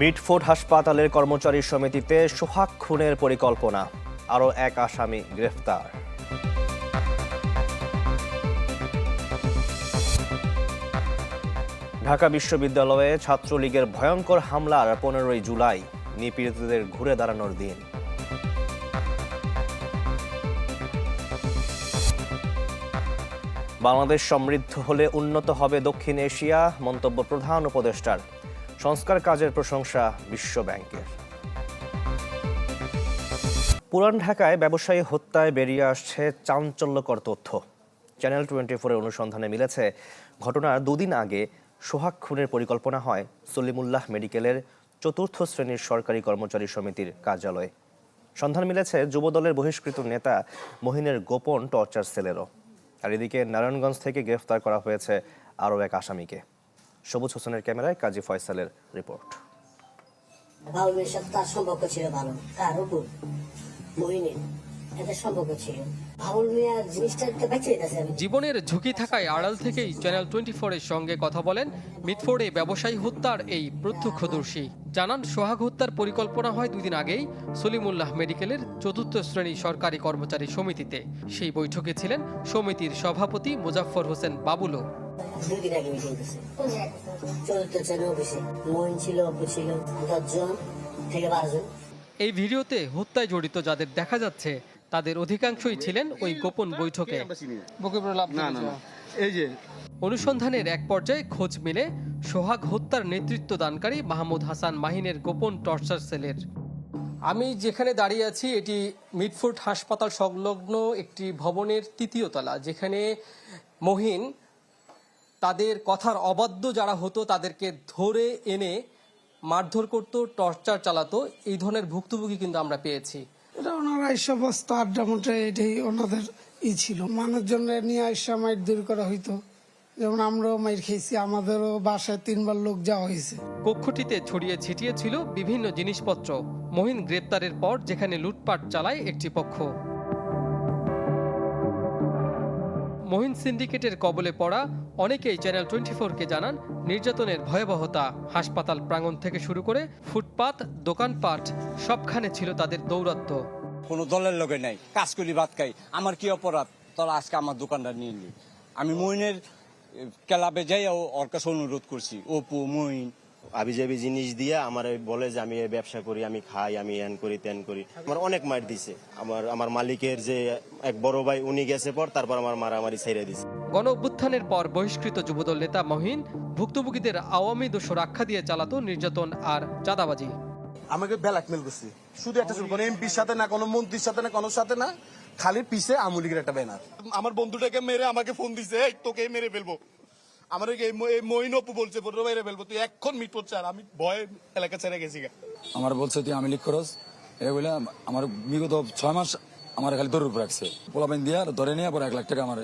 Mitford হাসপাতালের কর্মচারী সমিতিতে সোহাগ খুনের পরিকল্পনা। আরও এক আসামি গ্রেফতার। ঢাকা বিশ্ববিদ্যালয়ে ছাত্রলীগের ভয়ঙ্কর হামলার পনেরোই জুলাই নিপীড়িতদের ঘুরে দাঁড়ানোর দিন। বাংলাদেশ সমৃদ্ধ হলে উন্নত হবে দক্ষিণ এশিয়া, মন্তব্য প্রধান উপদেষ্টার। সংস্কার কাজের প্রশংসা বিশ্ব ব্যাংকের। পুরান ঢাকায় ব্যবসায়ী হত্যায় বেরিয়ে আসছে চাঞ্চল্যকর তথ্য। চ্যানেল টোয়েন্টি ফোরের অনুসন্ধানে মিলেছে, ঘটনার দুদিন আগে সোহাগ খুনের পরিকল্পনা হয় সলিমুল্লাহ মেডিকেলের চতুর্থ শ্রেণির সরকারি কর্মচারী সমিতির কার্যালয়ে। সন্ধান মিলেছে, যুবদলের বহিষ্কৃত নেতা মহিনের গোপন টর্চার সেলেরও। আর এদিকে নারায়ণগঞ্জ থেকে গ্রেফতার করা হয়েছে আরও এক আসামিকে। সবুজ হোসেনের ক্যামেরায় কাজী ফয়সালের রিপোর্ট। বাউলের সাথে তার সম্পর্ক ছিল ভালো কার উপর মহিনের এদের সম্পর্ক ছিল। জীবনের ঝুঁকি থাকায় আড়াল থেকেই চ্যানেল টোয়েন্টি ফোরের সঙ্গে কথা বলেন মিটফোর্ডে ব্যবসায়ী হত্যার এই প্রত্যক্ষদর্শী। জানান সোহাগ হত্যার পরিকল্পনা হয় দুদিন আগেই সলিমুল্লাহ মেডিকেলের চতুর্থ শ্রেণি সরকারি কর্মচারী সমিতিতে। সেই বৈঠকে ছিলেন সমিতির সভাপতি মুজাফফর হোসেন বাবুলও। দুই দিন আগে মিটিং করছে চতুর্থ শ্রেণি অফিসে। মহিন ছিল অপু ছিল দশজন থেকে বারোজন। এই ভিডিওতে হত্যায় জড়িত যাদের দেখা যাচ্ছে তাদের অধিকাংশই ছিলেন ওই গোপন বৈঠকে। এই যে অনুসন্ধানের এক পর্যায়ে খোঁজ মিলে সোহাগ হত্যার নেতৃত্ব দানকারী মাহমুদ হাসান মাহিনের গোপন টর্চার সেলের। আমি যেখানে দাঁড়িয়ে আছি এটি মিডফোর্ড হাসপাতাল সংলগ্ন একটি ভবনের তৃতীয় তলা যেখানে মহিন তাদের কথার অবাধ্য যারা হতো তাদেরকে ধরে এনে মারধর করতো টর্চার চালাতো। এই ধরনের ভুক্তভোগী কিন্তু আমরা পেয়েছি। এটা ওনারা এসব বস্তা আড্ডা মোটে এটাই ওনাদের ই ছিল। মানুষজনের নিয়ে আসা মাইর দূর করা হইতো। যেমন আমরাও মাইর খেয়েছি আমাদেরও বাসায় তিনবার লোক যাওয়া হয়েছে। কক্ষটিতে ছড়িয়ে ছিটিয়ে ছিল বিভিন্ন জিনিসপত্র। মহিন গ্রেপ্তারের পর যেখানে লুটপাট চালায় একটি পক্ষ। মহিন সিন্ডিকেটের কবলে পড়া অনেকেই চ্যানেল টোয়েন্টি ফোরকে জানান নির্যাতনের ভয়াবহতা। হাসপাতাল প্রাঙ্গণ থেকে শুরু করে ফুটপাত, দোকানপাট, সবখানে ছিল তাদের দৌরাত্ম্য কোনো দলের লোকে নাই। কাজ করি, ভাত খাই। আমার কি অপরাধ? তোরা আজকে আমার দোকানটা নিয়ে আমি মইনের ক্লাবে যাই ওর কাছে অনুরোধ করছি, অপু মইন আবিজাবি জিনিস দিয়ে আমার বলে যে আমি ব্যবসা করি আমি খাই আমি এন করি তেন করি। আমার অনেক মার দিছে। আমার আমার মালিকের যে এক বড় ভাই উনি গেছে পর তারপর আমার মারামারি ছেড়ে দিছে। গণ অভ্যুত্থানের পর বহিষ্কৃত যুবদল নেতা মহিন ভুক্তভোগীদের আওয়ামী দোষর আখ্যা দিয়ে চালাতো নির্যাতন আর চাঁদাবাজি। আমাকে ব্ল্যাকমেল করছে। শুধু একটা শুরু কোনো এমপির সাথে না কোনো মন্ত্রীর সাথে না কোনো সাথে না খালি পিছে আমুলিগের একটা ব্যানার। আমার বন্ধুটাকে মেরে আমাকে ফোন দিছে এই তোকে মেরে ফেলব। আমার এই ম- অপু বলছে বড় ফেলব তুই এখন মিট করছে আর আমি ভয়ে এলাকা ছেড়ে গেছি আমার বলছে তুই আমি লিখ খরচ এই বলে আমার বিগত ছয় মাস আমার খালি উপর রাখছে। পোলাপাইন দিয়ে আর ধরে নিয়ে পরে এক লাখ টাকা আমার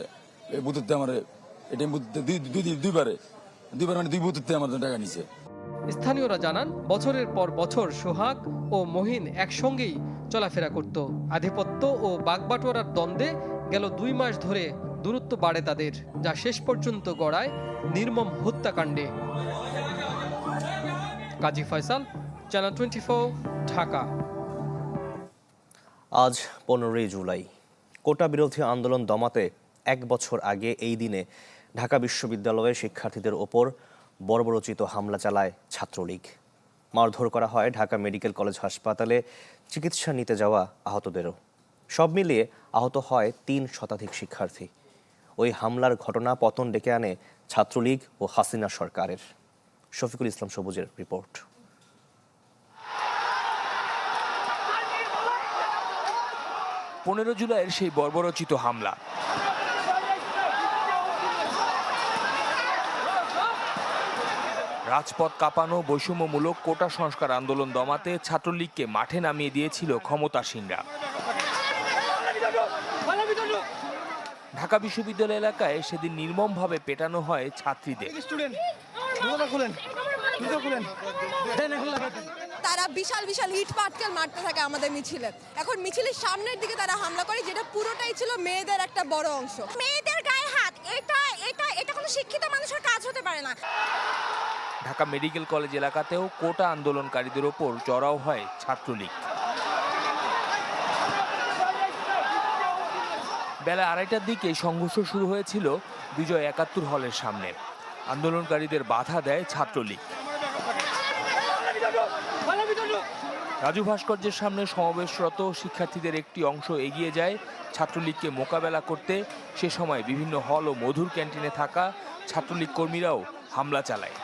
এই বুথেতে আমার এটিএম বুথতে দুই দুই দুই- দুইবারে দুইবার মানে দুই বুথেতে আমার টাকা নিছে। স্থানীয়রা জানান বছরের পর বছর সোহাগ ও মহিন একসঙ্গেই চলাফেরা করত। আধিপত্য ও বাগবাটোয়ারার দ্বন্দ্বে গেল দুই মাস ধরে দূরত্ব বাড়ে তাদের, যা শেষ পর্যন্ত গড়ায় নির্মম হত্যাকাণ্ডে। Kazi Faisal channel twenty Dhaka. আজ পনেরোই জুলাই। কোটা বিরোধী আন্দোলন দমাতে এক বছর আগে এই দিনে ঢাকা বিশ্ববিদ্যালয়ের শিক্ষার্থীদের ওপর বর্বরচিত হামলা চালায় ছাত্রলীগ। মারধর করা হয় ঢাকা মেডিকেল কলেজ হাসপাতালে চিকিৎসা নিতে যাওয়া আহতদেরও। সব মিলিয়ে আহত হয় তিন শতাধিক শিক্ষার্থী। ওই হামলার ঘটনা পতন ডেকে আনে ছাত্রলীগ ও হাসিনা সরকারের। শফিকুল ইসলাম সবুজের রিপোর্ট। পনেরো জুলাইয়ের সেই বর্বরচিত হামলা। রাজপথ কাঁপানো বৈষম্যমূলক কোটা সংস্কার আন্দোলন দমাতে ছাত্রলীগকে মাঠে নামিয়ে দিয়েছিল ক্ষমতাসীনরা। ঢাকা বিশ্ববিদ্যালয় এলাকায় সেদিন নির্মমভাবে পেটানো হয় ছাত্রীদের। তারা বিশাল বিশাল ইট পাটকেল মারতে থাকে আমাদের মিছিলে। এখন মিছিলের সামনের দিকে তারা হামলা করে যেটা পুরোটাই ছিল মেয়েদের একটা বড় অংশ। মেয়েদের গায়ে হাত এটা এটা এটা কোনো শিক্ষিত মানুষের কাজ হতে পারে না। ঢাকা মেডিকেল কলেজ এলাকাতেও কোটা আন্দোলনকারীদের ওপর চড়াও হয় ছাত্রলীগ। বেলা আড়াইটার দিকে সংঘর্ষ শুরু হয়েছিল বিজয় একাত্তর হলের সামনে। আন্দোলনকারীদের বাধা দেয় ছাত্রলীগ। রাজু ভাস্কর্যের সামনে সমাবেশরত শিক্ষার্থীদের একটি অংশ এগিয়ে যায়। ছাত্রলীগকে মোকাবেলা করতে সে সময় বিভিন্ন হল ও মধুর ক্যান্টিনে থাকা ছাত্রলীগ কর্মীরাও হামলা চালায়।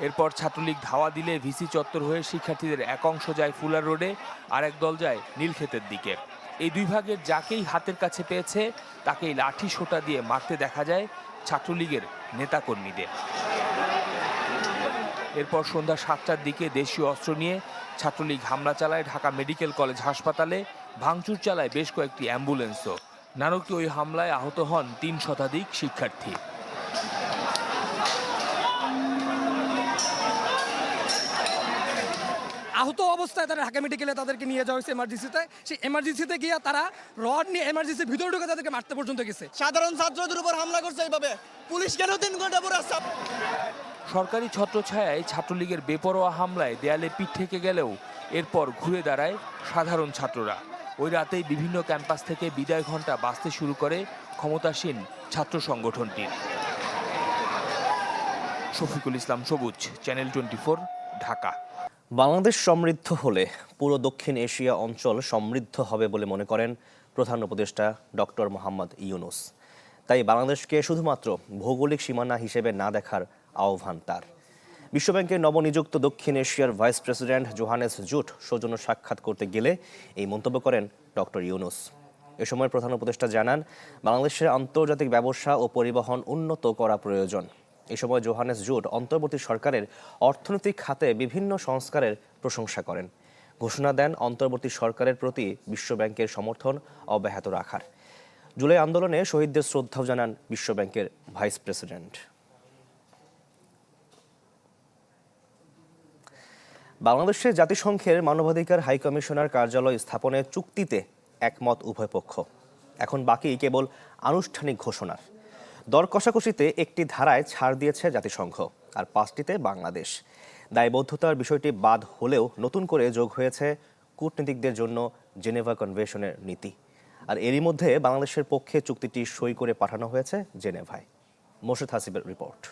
এরপর ছাত্রলীগ ধাওয়া দিলে ভিসি চত্বর হয়ে শিক্ষার্থীদের এক অংশ যায় ফুলার রোডে আর এক দল যায় নীলক্ষেতের দিকে। এই দুই ভাগের যাকেই হাতের কাছে পেয়েছে, তাকেই লাঠি সোটা দিয়ে মারতে দেখা যায় ছাত্রলীগের নেতাকর্মীদের। এরপর সন্ধ্যা সাতটার দিকে দেশীয় অস্ত্র নিয়ে ছাত্রলীগ হামলা চালায় ঢাকা মেডিকেল কলেজ হাসপাতালে, ভাঙচুর চালায় বেশ কয়েকটি অ্যাম্বুলেন্সও। নারকীয় ওই হামলায় আহত হন তিন শতাধিক শিক্ষার্থী। আহত অবস্থায় তারা ঢাকা মেডিকেলে তাদেরকে নিয়ে যাওয়া হয়েছে এমার্জেন্সিতে সেই এমার্জেন্সিতে গিয়ে তারা রড নিয়ে এমার্জেন্সির ভিতরে ঢুকে তাদেরকে মারতে পর্যন্ত গেছে। সাধারণ ছাত্রদের উপর হামলা করছে এইভাবে। পুলিশ কেন তিন ঘণ্টা পরে আসছে? সরকারি ছত্রছায়ায় ছাত্রলীগের বেপরোয়া হামলায় দেয়ালে পিঠ থেকে গেলেও এরপর ঘুরে দাঁড়ায় সাধারণ ছাত্ররা। ওই রাতেই বিভিন্ন ক্যাম্পাস থেকে বিদায় ঘণ্টা বাঁচতে শুরু করে ক্ষমতাসীন ছাত্র সংগঠনটির। শফিকুল ইসলাম সবুজ চ্যানেল টোয়েন্টি ঢাকা। বাংলাদেশ সমৃদ্ধ হলে পুরো দক্ষিণ এশিয়া অঞ্চল সমৃদ্ধ হবে বলে মনে করেন প্রধান উপদেষ্টা ডক্টর মোহাম্মদ ইউনুস। তাই বাংলাদেশকে শুধুমাত্র ভৌগোলিক সীমানা হিসেবে না দেখার আহ্বান তার। বিশ্বব্যাংকের নবনিযুক্ত দক্ষিণ এশিয়ার ভাইস প্রেসিডেন্ট জোহানেস জুট সৌজন্য সাক্ষাৎ করতে গেলে এই মন্তব্য করেন ডক্টর ইউনুস। এ সময় প্রধান উপদেষ্টা জানান, বাংলাদেশের আন্তর্জাতিক ব্যবসা ও পরিবহন উন্নত করা প্রয়োজন। এ সময় জোহানেস জুট অন্তর্বর্তী সরকারের অর্থনৈতিক খাতে বিভিন্ন সংস্কারের প্রশংসা করেন। ঘোষণা দেন অন্তর্বর্তী সরকারের প্রতি বিশ্বব্যাংকের সমর্থন অব্যাহত রাখার। জুলাই আন্দোলনে শহীদদের শ্রদ্ধাও জানান বিশ্বব্যাংকের ভাইস প্রেসিডেন্ট। বাংলাদেশে জাতিসংঘের মানবাধিকার হাই কমিশনার কার্যালয় স্থাপনের চুক্তিতে একমত উভয় পক্ষ। এখন বাকি কেবল আনুষ্ঠানিক ঘোষণার। দর কষাকষিতে একটি ধারায় ছাড় দিয়েছে জাতিসংঘ আর পাঁচটিতে বাংলাদেশ। দায়বদ্ধতার বিষয়টি বাদ হলেও নতুন করে যোগ হয়েছে কূটনীতিকদের জন্য জেনেভা কনভেনশনের নীতি। আর এরই মধ্যে বাংলাদেশের পক্ষে চুক্তিটি সই করে পাঠানো হয়েছে জেনেভায়। মোর্শেদ হাসিবের রিপোর্ট।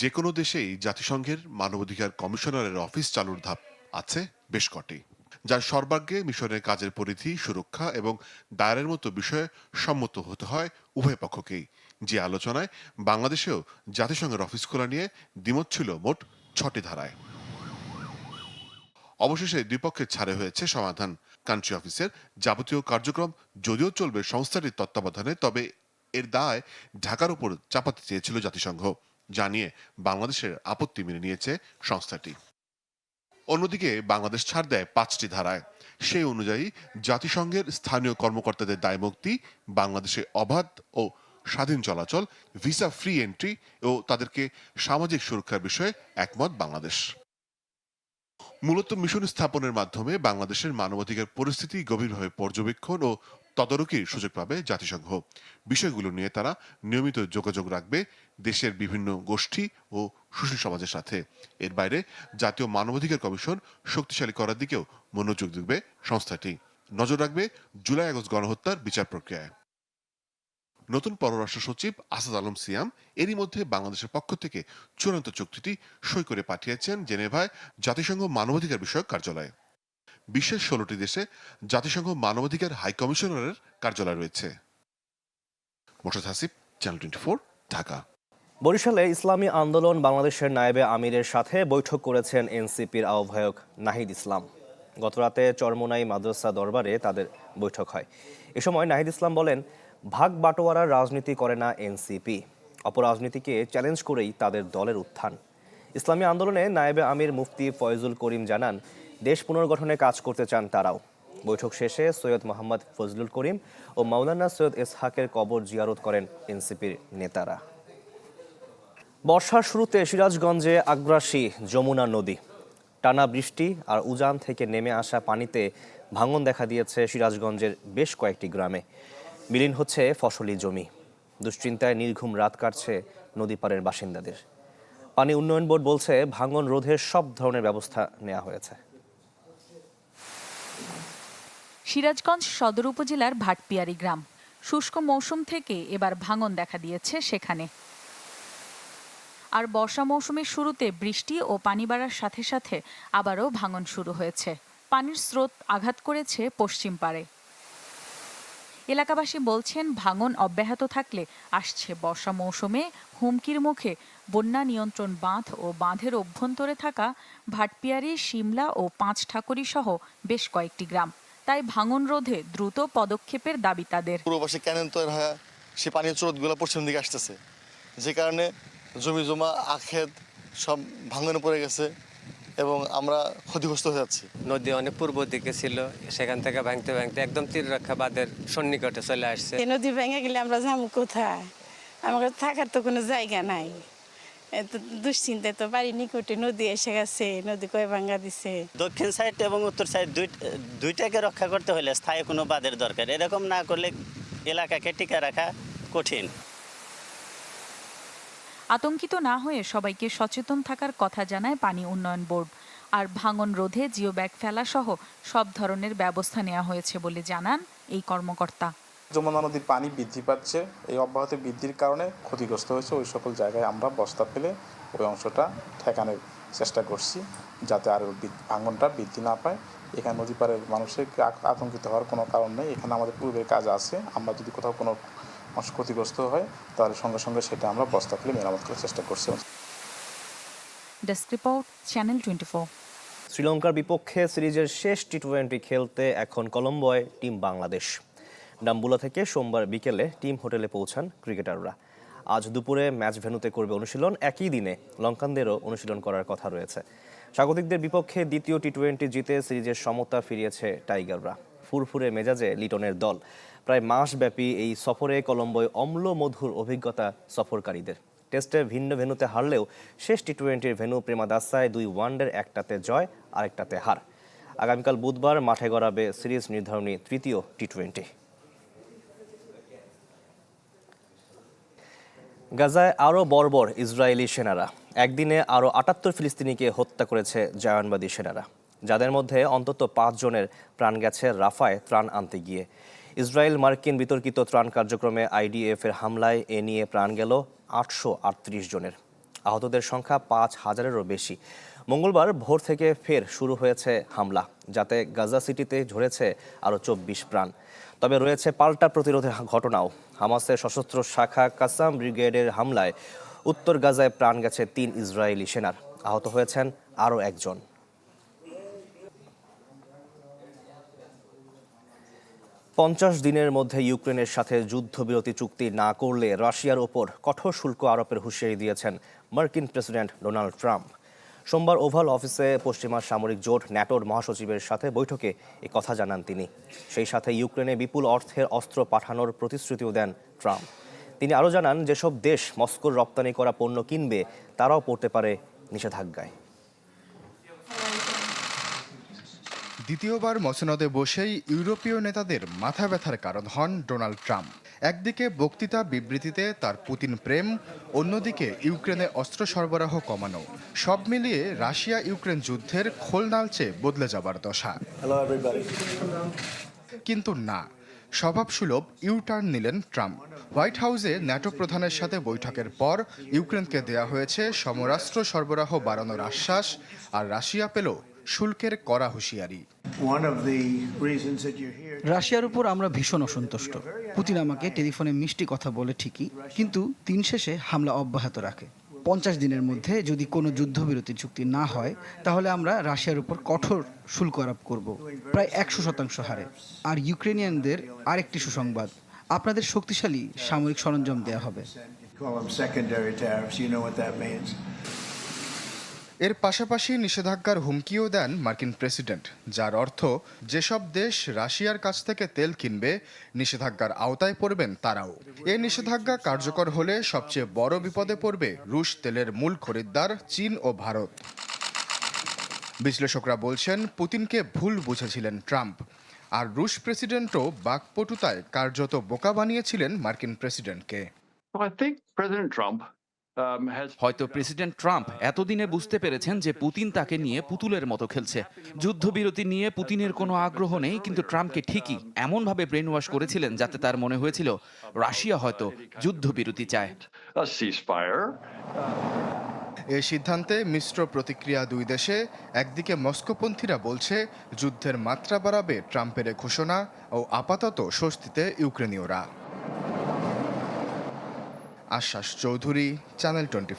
যে কোনো দেশেই জাতিসংঘের মানবাধিকার কমিশনারের অফিস চালুর ধাপ আছে বেশ কটি। যার সর্বাগ্রে মিশনের কাজের পরিধি, সুরক্ষা এবং দায়ের মতো বিষয়ে সম্মত হতে হয় উভয় পক্ষকেই। যে আলোচনায় বাংলাদেশেও জাতিসংঘের অফিস খোলা নিয়ে দ্বিমত ছিল মোট ছটি ধারায়। অবশেষে দুই পক্ষের ছাড়ে হয়েছে সমাধান। কান্ট্রি অফিসের যাবতীয় কার্যক্রম যদিও চলবে সংস্থাটির তত্ত্বাবধানে, তবে এর দায় ঢাকার উপর চাপাতে চেয়েছিল জাতিসংঘ। জানিয়ে বাংলাদেশের আপত্তি মেনে নিয়েছে সংস্থাটি। অন্যদিকে বাংলাদেশ ছাড় দেয় পাঁচটি ধারায়। সেই অনুযায়ী জাতিসংঘের স্থানীয় কর্মকর্তাদের দায়মুক্তি, বাংলাদেশে অবাধ ও স্বাধীন চলাচল, ভিসা ফ্রি এন্ট্রি ও তাদেরকে সামাজিক সুরক্ষার বিষয়ে একমত বাংলাদেশ। মূলত মিশন স্থাপনের মাধ্যমে বাংলাদেশের মানবাধিকার পরিস্থিতি গভীরভাবে পর্যবেক্ষণ ও তদারকির সুযোগ পাবে জাতিসংঘ। বিষয়গুলো নিয়ে তারা নিয়মিত যোগাযোগ রাখবে দেশের বিভিন্ন গোষ্ঠী ও সুশীল সমাজের সাথে। এর বাইরে জাতীয় মানবাধিকার কমিশন শক্তিশালী করার দিকেও মনোযোগ দেবে সংস্থাটি। নজর রাখবে জুলাই আগস্ট গণহত্যার বিচার প্রক্রিয়ায়। নতুন পররাষ্ট্র সচিব আসাদ আলম সিয়াম এরই মধ্যে বাংলাদেশের পক্ষ থেকে চূড়ান্ত চুক্তিটি সই করে পাঠিয়েছেন জেনেভায় জাতিসংঘ মানবাধিকার বিষয়ক কার্যালয়ে। বিশ্বের ষোলোটি দেশে জাতিসংঘ মানবাধিকার হাই কমিশনারের কার্যালয় রয়েছে। ঢাকা। বরিশালে ইসলামী আন্দোলন বাংলাদেশের নায়েবে আমিরের সাথে বৈঠক করেছেন এনসিপির আহ্বায়ক নাহিদ ইসলাম। গতরাতে চরমোনাই মাদ্রাসা দরবারে তাদের বৈঠক হয়। এ সময় নাহিদ ইসলাম বলেন, ভাগ বাটোয়ারার রাজনীতি করে না এনসিপি। অপরাজনীতিকে চ্যালেঞ্জ করেই তাদের দলের উত্থান। ইসলামী আন্দোলনে নায়েবে আমির মুফতি ফয়জুল করিম জানান দেশ পুনর্গঠনে কাজ করতে চান তারাও। বৈঠক শেষে সৈয়দ মোহাম্মদ ফজলুল করিম ও মাওলানা সৈয়দ ইসহাকের কবর জিয়ারত করেন এনসিপির নেতারা। বর্ষার শুরুতে সিরাজগঞ্জে আগ্রাসী যমুনা নদী। টানা বৃষ্টি আর উজান থেকে নেমে আসা পানিতে ভাঙন দেখা দিয়েছে সিরাজগঞ্জের বেশ কয়েকটি গ্রামে। বিলীন হচ্ছে ফসলি জমি। দুশ্চিন্তায় নির্ঘুম রাত কাটছে নদী নদীপাড়ের বাসিন্দাদের। পানি উন্নয়ন বোর্ড বলছে, ভাঙন রোধের সব ধরনের ব্যবস্থা নেওয়া হয়েছে। সিরাজগঞ্জ সদর উপজেলার ভাটপিয়ারি গ্রাম। শুষ্ক মৌসুম থেকে এবার ভাঙন দেখা দিয়েছে সেখানে। আর বর্ষা মৌসুমের শুরুতে বৃষ্টি ও পানি বাড়ার সাথে সাথে আবারও ভাঙন শুরু হয়েছে। পানির স্রোত আঘাত করেছে পশ্চিম পাড়ে। এলাকাবাসী বলছেন, ভাঙন অব্যাহত থাকলে আসছে বর্ষা মৌসুমে হুমকির মুখে বন্যা নিয়ন্ত্রণ বাঁধ ও বাঁধের অভ্যন্তরে থাকা ভাটপিয়ারি সিমলা ও পাঁচ ঠাকুরি সহ বেশ কয়েকটি গ্রাম। তাই ভাঙন রোধে দ্রুত পদক্ষেপের দাবি তাদের। পূর্ব পাশে ক্যানেল তৈরি হয় সে পানির স্রোতগুলো পশ্চিম দিকে আসতেছে। যে কারণে জমি জমা আখেত সব ভাঙনে পড়ে গেছে এবং আমরা ক্ষতিগ্রস্ত হয়ে যাচ্ছি। নদী অনেক পূর্ব দিকে ছিল সেখান থেকে ভাঙতে ভাঙতে একদম তীররক্ষা বাঁধের সন্নিকটে চলে আসছে। এই নদী ভেঙে গেলে আমরা যাব কোথায়? আমাদের থাকার তো কোনো জায়গা নাই। দুশ্চিন্তায় তো বাড়ি নিকটে নদী এসে গেছে নদী কয়ে ভাঙ্গা দিছে। দক্ষিণ সাইড এবং উত্তর সাইড দুই দুইটাকে রক্ষা করতে হলে স্থায়ী কোনো বাঁধের দরকার। এরকম না করলে এলাকাকে টিকে রাখা কঠিন। আতঙ্কিত না হয়ে সবাইকে সচেতন থাকার কথা জানায় পানি উন্নয়ন বোর্ড। আর ভাঙন রোধে জিও ব্যাগ ফেলা সহ সব ধরনের ব্যবস্থা নেওয়া হয়েছে বলে জানান এই কর্মকর্তা। যমুনা নদীর পানি বৃদ্ধি পাচ্ছে। এই অব্যাহত বৃদ্ধির কারণে ক্ষতিগ্রস্ত হয়েছে ওই সকল জায়গায় আমরা বস্তা ফেলে ওই অংশটা ঠেকানোর চেষ্টা করছি যাতে আর ভাঙনটা বৃদ্ধি না পায়। এখানে নদী পাড়ের মানুষের আতঙ্কিত হওয়ার কোনো কারণ নেই। এখানে আমাদের পূর্বের কাজ আছে। আমরা যদি কোথাও কোনো অংশ ক্ষতিগ্রস্ত হয় তাহলে সঙ্গে সঙ্গে সেটা আমরা বস্তা ফেলে মেরামত করার চেষ্টা করছি। ডেস্ক রিপোর্ট চ্যানেল টোয়েন্টি শ্রীলঙ্কার বিপক্ষে সিরিজের শেষ টি টোয়েন্টি খেলতে এখন কলম্বোয় টিম বাংলাদেশ। ডাম্বুলা থেকে সোমবার বিকেলে টিম হোটেলে পৌঁছান ক্রিকেটাররা। আজ দুপুরে ম্যাচ ভেন্যুতে করবে অনুশীলন, একই দিনে লঙ্কানদেরও অনুশীলন করার কথা রয়েছে। স্বাগতিকদের বিপক্ষে দ্বিতীয় টি টোয়েন্টি জিতে সিরিজের সমতা ফিরিয়েছে টাইগাররা। ফুরফুরে মেজাজে লিটনের দল। প্রায় মাসব্যাপী এই সফরে কলম্বোয় অম্ল মধুর অভিজ্ঞতা সফরকারীদের। টেস্টে ভিন্ন ভেন্যুতে হারলেও শেষ টি টোয়েন্টির ভেন্যু প্রেমাদাসায় দুই ওয়ানডের একটাতে জয়, আরেকটাতে হার। আগামীকাল বুধবার মাঠে গড়াবে সিরিজ নির্ধারণী তৃতীয় টি টোয়েন্টি গাজায় আরও বর্বর ইসরায়েলি সেনারা। একদিনে আরও আটাত্তর ফিলিস্তিনিকে হত্যা করেছে জায়নবাদী সেনারা। যাদের মধ্যে অন্তত পাঁচ জনের প্রাণ গেছে রাফায় ত্রাণ আনতে গিয়ে। ইসরায়েল মার্কিন বিতর্কিত ত্রাণ কার্যক্রমে আইডিএফ এর হামলায় এ নিয়ে প্রাণ গেল আটশো আটত্রিশ জনের। আহতদের সংখ্যা পাঁচ হাজারেরও বেশি। মঙ্গলবার ভোর থেকে ফের শুরু হয়েছে হামলা, যাতে গাজা সিটিতে ঝরেছে আরও চব্বিশ প্রাণ। তবে রয়েছে পাল্টা প্রতিরোধের ঘটনাও। হামাসের সশস্ত্র শাখা কাসাম ব্রিগেডের হামলায় উত্তর গাজায় প্রাণ গেছে তিন ইসরায়েলি সেনার আহত হয়েছেন আরও একজন। পঞ্চাশ দিনের মধ্যে ইউক্রেনের সাথে যুদ্ধবিরতি চুক্তি না করলে রাশিয়ার ওপর কঠোর শুল্ক আরোপের হুঁশিয়ারি দিয়েছেন মার্কিন প্রেসিডেন্ট ডোনাল্ড ট্রাম্প। সোমবার ওভাল অফিসে পশ্চিমা সামরিক জোট ন্যাটোর মহাসচিবের সাথে বৈঠকে এ কথা জানান তিনি। সেই সাথে ইউক্রেনে বিপুল অর্থের অস্ত্র পাঠানোর প্রতিশ্রুতিও দেন ট্রাম্প। তিনি আরও জানান, যেসব দেশ মস্কোর রপ্তানি করা পণ্য কিনবে, তারাও পড়তে পারে নিষেধাজ্ঞায়। দ্বিতীয়বার মসনদে বসেই ইউরোপীয় নেতাদের মাথা ব্যথার কারণ হন ডোনাল্ড ট্রাম্প। একদিকে বক্তৃতা বিবৃতিতে তার পুতিন প্রেম অন্যদিকে ইউক্রেনে অস্ত্র সরবরাহ কমানো। সব মিলিয়ে রাশিয়া ইউক্রেন যুদ্ধের খোল নালচে বদলে যাবার দশা। কিন্তু না স্বভাবসুলভ ইউটার্ন নিলেন ট্রাম্প। হোয়াইট হাউসে ন্যাটো প্রধানের সাথে বৈঠকের পর ইউক্রেনকে দেয়া হয়েছে সমরাস্ত্র সরবরাহ বাড়ানোর আশ্বাস আর রাশিয়া পেল শুল্কের কড়া হুঁশিয়ারি। রাশিয়ার উপর আমরা ভীষণ অসন্তুষ্ট। পুতিন আমাকে টেলিফোনে মিষ্টি কথা বলে ঠিকই কিন্তু তিন শেষে হামলা অব্যাহত রাখে। পঞ্চাশ দিনের মধ্যে যদি কোনো যুদ্ধবিরতি চুক্তি না হয় তাহলে আমরা রাশিয়ার উপর কঠোর শুল্ক আরোপ করব। প্রায় একশো শতাংশ হারে। আর ইউক্রেনিয়ানদের আরেকটি সুসংবাদ আপনাদের শক্তিশালী সামরিক সরঞ্জাম দেওয়া হবে। এর পাশাপাশি নিষেধাজ্ঞার হুমকিও দেন মার্কিন প্রেসিডেন্ট, যার অর্থ যেসব দেশ রাশিয়ার কাছ থেকে তেল কিনবে, নিষেধাজ্ঞার আওতায় পড়বেন তারাও। এ নিষেধাজ্ঞা কার্যকর হলে সবচেয়ে বড় বিপদে পড়বে রুশ তেলের মূল খরিদ্দার, চীন ও ভারত। বিশ্লেষকরা বলছেন, পুতিনকে ভুল বুঝেছিলেন ট্রাম্প, আর রুশ প্রেসিডেন্টও বাকপটুতায় কার্যত বোকা বানিয়েছিলেন মার্কিন প্রেসিডেন্টকে। হয়তো প্রেসিডেন্ট ট্রাম্প এতদিনে বুঝতে পেরেছেন যে পুতিন তাকে নিয়ে পুতুলের মতো খেলছে। যুদ্ধবিরতি নিয়ে পুতিনের কোনো আগ্রহ নেই কিন্তু ট্রাম্পকে ঠিকই এমনভাবে ব্রেন ওয়াশ করেছিলেন যাতে তার মনে হয়েছিল রাশিয়া হয়তো যুদ্ধবিরতি চায়। এ সিদ্ধান্তে মিশ্র প্রতিক্রিয়া দুই দেশে একদিকে মস্কোপন্থীরা বলছে যুদ্ধের মাত্রা বাড়াবে ট্রাম্পের ঘোষণা ও আপাতত স্বস্তিতে ইউক্রেনীয়রা। আশ্বাস চৌধুরী চ্যানেল টোয়েন্টি